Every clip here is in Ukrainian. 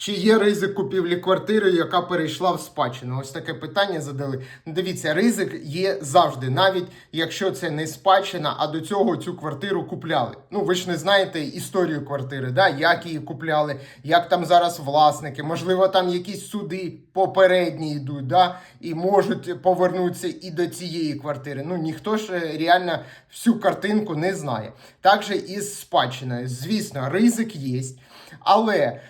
Чи є ризик купівлі квартири, яка перейшла в спадщину? Ось таке питання задали. Дивіться, ризик є завжди, навіть якщо це не спадщина, а до цього цю квартиру купляли. Ну ви ж не знаєте історію квартири, да? як її купляли, як там зараз власники, можливо, там якісь суди попередні йдуть, да? і можуть повернутися і до цієї квартири. Ну ніхто ж е, реально всю картинку не знає. Так же і з спадщиною. Звісно, ризик є, але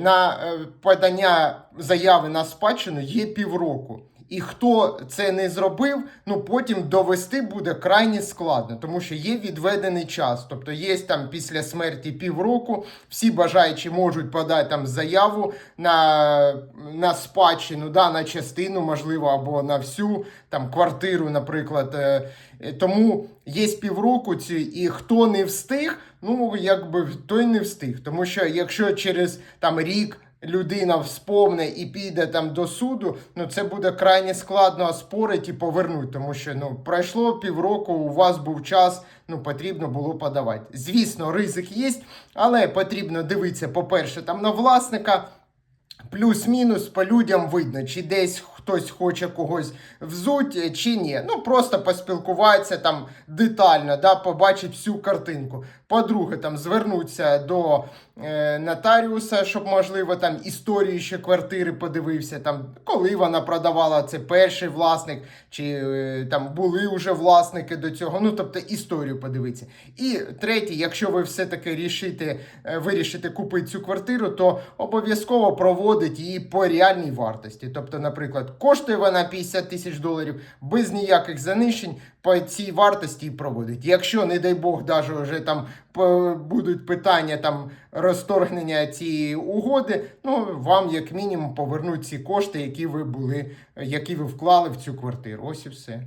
на е, подання заяви на спадщину є півроку. І хто це не зробив, ну потім довести буде крайне складно, тому що є відведений час. Тобто є там після смерті півроку, всі бажаючі можуть подати там заяву на, на спадщину, да, на частину, можливо, або на всю там квартиру, наприклад. Е, Тому є півроку ці, і хто не встиг, ну якби той не встиг. Тому що якщо через там рік людина вспомне і піде там до суду, ну це буде крайне складно оспорити і повернути, тому що ну пройшло півроку, у вас був час, ну потрібно було подавати. Звісно, ризик є, але потрібно дивитися, по-перше, там на власника. Плюс-мінус по людям видно, чи десь хтось хоче когось взуть, чи ні. Ну просто поспілкуватися там детально, да, побачить всю картинку. По-друге, там звернуться до е, нотаріуса, щоб можливо там історію ще квартири подивився, там коли вона продавала, це перший власник, чи е, там були вже власники до цього. Ну тобто історію подивитися. І третє, якщо ви все-таки рішите, е, вирішите купити цю квартиру, то обов'язково проводить її по реальній вартості. Тобто, наприклад, коштує вона 50 тисяч доларів без ніяких занищень. По цій вартості і проводить. Якщо, не дай Бог, даже вже там по- будуть питання там розторгнення цієї угоди, ну вам як мінімум повернуть ці кошти, які ви були, які ви вклали в цю квартиру. Ось і все.